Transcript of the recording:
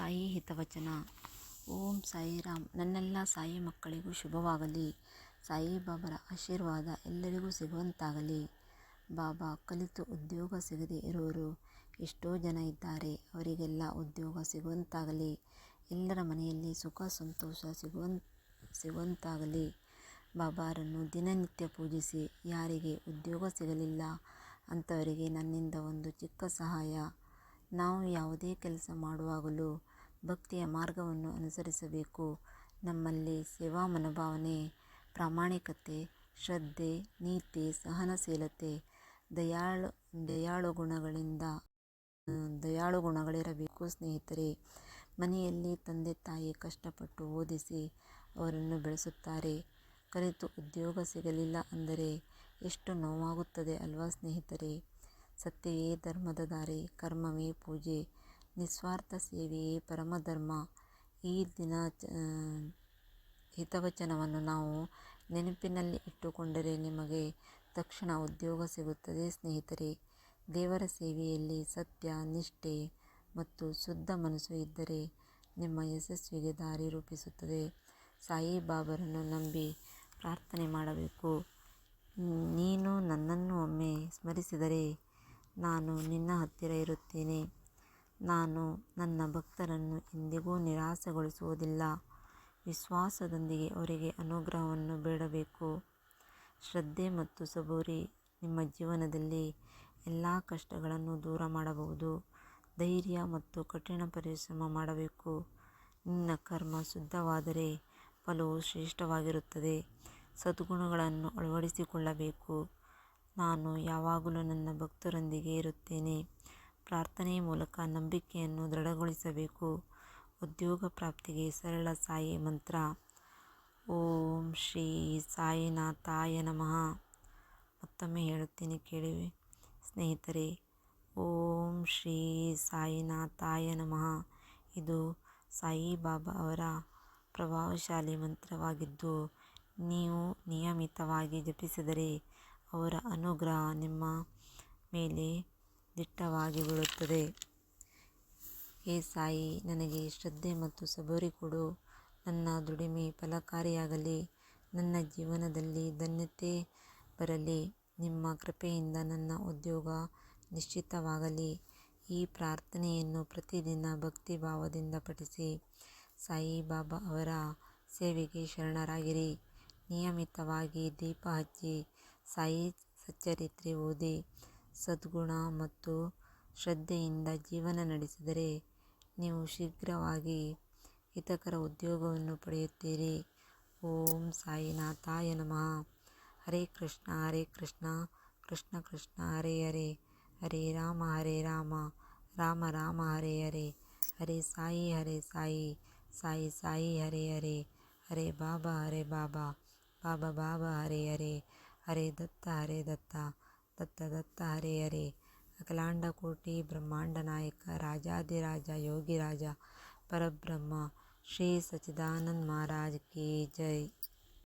ಸಾಯಿ ಹಿತವಚನ. ಓಂ ಸಾಯಿ ರಾಮ್ ನನ್ನೆಲ್ಲ ಸಾಯಿ ಮಕ್ಕಳಿಗೂ ಶುಭವಾಗಲಿ. ಸಾಯಿ ಬಾಬರ ಆಶೀರ್ವಾದ ಎಲ್ಲರಿಗೂ ಸಿಗುವಂತಾಗಲಿ. ಬಾಬಾ, ಕಲಿತು ಉದ್ಯೋಗ ಸಿಗದೆ ಇರೋರು ಎಷ್ಟೋ ಜನ ಇದ್ದಾರೆ. ಅವರಿಗೆಲ್ಲ ಉದ್ಯೋಗ ಸಿಗುವಂತಾಗಲಿ. ಎಲ್ಲರ ಮನೆಯಲ್ಲಿ ಸುಖ, ಸಂತೋಷ ಸಿಗುವಂ ಸಿಗುವಂತಾಗಲಿ. ಬಾಬಾರನ್ನು ದಿನನಿತ್ಯ ಪೂಜಿಸಿ, ಯಾರಿಗೆ ಉದ್ಯೋಗ ಸಿಗಲಿಲ್ಲ ಅಂಥವರಿಗೆ ನನ್ನಿಂದ ಒಂದು ಚಿಕ್ಕ ಸಹಾಯ. ನಾವು ಯಾವುದೇ ಕೆಲಸ ಮಾಡುವಾಗಲೂ ಭಕ್ತಿಯ ಮಾರ್ಗವನ್ನು ಅನುಸರಿಸಬೇಕು. ನಮ್ಮಲ್ಲಿ ಸೇವಾ ಮನೋಭಾವನೆ, ಪ್ರಾಮಾಣಿಕತೆ, ಶ್ರದ್ಧೆ, ನೀತಿ, ಸಹನಶೀಲತೆ, ದಯಾಳು ದಯಾಳು ಗುಣಗಳಿಂದ, ದಯಾಳು ಗುಣಗಳಿರಬೇಕು. ಸ್ನೇಹಿತರೆ, ಮನೆಯಲ್ಲಿ ತಂದೆ ತಾಯಿ ಕಷ್ಟಪಟ್ಟು ಓದಿಸಿ ಅವರನ್ನು ಬೆಳೆಸುತ್ತಾರೆ. ಕಲಿತು ಉದ್ಯೋಗ ಸಿಗಲಿಲ್ಲ ಅಂದರೆ ಎಷ್ಟು ನೋವಾಗುತ್ತದೆ ಅಲ್ವಾ ಸ್ನೇಹಿತರೆ? ಸತ್ಯವೇ ಧರ್ಮದ ದಾರಿ, ಕರ್ಮವೇ ಪೂಜೆ. ನಿಸ್ವಾರ್ಥ ಸೇವೆಯೇ ಪರಮಧರ್ಮ. ಈ ದಿನ ಹಿತವಚನವನ್ನು ನಾವು ನೆನಪಿನಲ್ಲಿ ಇಟ್ಟುಕೊಂಡರೆ ನಿಮಗೆ ತಕ್ಷಣ ಉದ್ಯೋಗ ಸಿಗುತ್ತದೆ, ಸ್ನೇಹಿತರೆ. ದೇವರ ಸೇವೆಯಲ್ಲಿ ಸತ್ಯ, ನಿಷ್ಠೆ ಮತ್ತು ಶುದ್ಧ ಮನಸ್ಸು ಇದ್ದರೆ ನಿಮ್ಮ ಯಶಸ್ವಿಗೆ ದಾರಿ ರೂಪಿಸುತ್ತದೆ. ಸಾಯಿಬಾಬರನ್ನು ನಂಬಿ ಪ್ರಾರ್ಥನೆ ಮಾಡಬೇಕು. ನೀನು ನನ್ನನ್ನು ಒಮ್ಮೆ ಸ್ಮರಿಸಿದರೆ ನಾನು ನಿನ್ನ ಹತ್ತಿರ ಇರುತ್ತೇನೆ. ನಾನು ನನ್ನ ಭಕ್ತರನ್ನು ಎಂದಿಗೂ ನಿರಾಸೆಗೊಳಿಸುವುದಿಲ್ಲ. ವಿಶ್ವಾಸದೊಂದಿಗೆ ಅವರಿಗೆ ಅನುಗ್ರಹವನ್ನು ಬೇಡಬೇಕು. ಶ್ರದ್ಧೆ ಮತ್ತು ಸಬೂರಿ ನಿಮ್ಮ ಜೀವನದಲ್ಲಿ ಎಲ್ಲ ಕಷ್ಟಗಳನ್ನು ದೂರ ಮಾಡಬಹುದು. ಧೈರ್ಯ ಮತ್ತು ಕಠಿಣ ಪರಿಶ್ರಮ ಮಾಡಬೇಕು. ನಿನ್ನ ಕರ್ಮ ಶುದ್ಧವಾದರೆ ಫಲವು ಶ್ರೇಷ್ಠವಾಗಿರುತ್ತದೆ. ಸದ್ಗುಣಗಳನ್ನು ಅಳವಡಿಸಿಕೊಳ್ಳಬೇಕು. ನಾನು ಯಾವಾಗಲೂ ನನ್ನ ಭಕ್ತರೊಂದಿಗೆ ಇರುತ್ತೇನೆ. ಪ್ರಾರ್ಥನೆಯ ಮೂಲಕ ನಂಬಿಕೆಯನ್ನು ದೃಢಗೊಳಿಸಬೇಕು. ಉದ್ಯೋಗ ಪ್ರಾಪ್ತಿಗೆ ಸರಳ ಸಾಯಿ ಮಂತ್ರ. ಓಂ ಶ್ರೀ ಸಾಯಿನಾಥಾಯ ನಮಃ. ಮತ್ತೊಮ್ಮೆ ಹೇಳುತ್ತೇನೆ ಕೇಳಿ ಸ್ನೇಹಿತರೆ, ಓಂ ಶ್ರೀ ಸಾಯಿನಾಥಾಯ ನಮಃ. ಇದು ಸಾಯಿಬಾಬಾ ಅವರ ಪ್ರಭಾವಶಾಲಿ ಮಂತ್ರವಾಗಿದ್ದು, ನೀವು ನಿಯಮಿತವಾಗಿ ಜಪಿಸಿದರೆ ಅವರ ಅನುಗ್ರಹ ನಿಮ್ಮ ಮೇಲೆ ದಿಟ್ಟವಾಗಿ ಬೀಳುತ್ತದೆ. ಹೇ ಸಾಯಿ, ನನಗೆ ಶ್ರದ್ಧೆ ಮತ್ತು ಸಬರಿ ಕೊಡು. ನನ್ನ ದುಡಿಮೆ ಫಲಕಾರಿಯಾಗಲಿ. ನನ್ನ ಜೀವನದಲ್ಲಿ ಧನ್ಯತೆ ಬರಲಿ. ನಿಮ್ಮ ಕೃಪೆಯಿಂದ ನನ್ನ ಉದ್ಯೋಗ ನಿಶ್ಚಿತವಾಗಲಿ. ಈ ಪ್ರಾರ್ಥನೆಯನ್ನು ಪ್ರತಿದಿನ ಭಕ್ತಿಭಾವದಿಂದ ಪಠಿಸಿ. ಸಾಯಿಬಾಬಾ ಅವರ ಸೇವೆಗೆ ಶರಣರಾಗಿರಿ. ನಿಯಮಿತವಾಗಿ ದೀಪ ಹಚ್ಚಿ. ಸಾಯಿ ಸಚ್ಚರಿತ್ರೆ ಓದಿ. ಸದ್ಗುಣ ಮತ್ತು ಶ್ರದ್ಧೆಯಿಂದ ಜೀವನ ನಡೆಸಿದರೆ ನೀವು ಶೀಘ್ರವಾಗಿ ಹಿತಕರ ಉದ್ಯೋಗವನ್ನು ಪಡೆಯುತ್ತೀರಿ. ಓಂ ಸಾಯಿನಾಥಾಯ ನಮಃ. ಹರೇ ಕೃಷ್ಣ ಹರೇ ಕೃಷ್ಣ ಕೃಷ್ಣ ಕೃಷ್ಣ, ಹರೇ ಹರೇ. ಹರೇ ರಾಮ ಹರೇ ರಾಮ. ರಾಮ ರಾಮ, ಹರೇ ಹರೇ. ಹರೇ ಸಾಯಿ ಹರೇ ಸಾಯಿ. ಸಾಯಿ ಸಾಯಿ, ಹರೇ ಹರೇ. ಹರೇ ಬಾಬಾ ಹರೇ ಬಾಬಾ. ಬಾಬಾ ಬಾಬಾ, ಹರೇ ಹರೇ. ಹರೇ ದತ್ತ ಹರೇ ದತ್ತ. दत्त दत्त हरे हरे अखिलांडकोटि ब्रह्मांड नायक राजाधिराज योगी राजा परब्रह्म श्री सचिदानंद महाराज की जय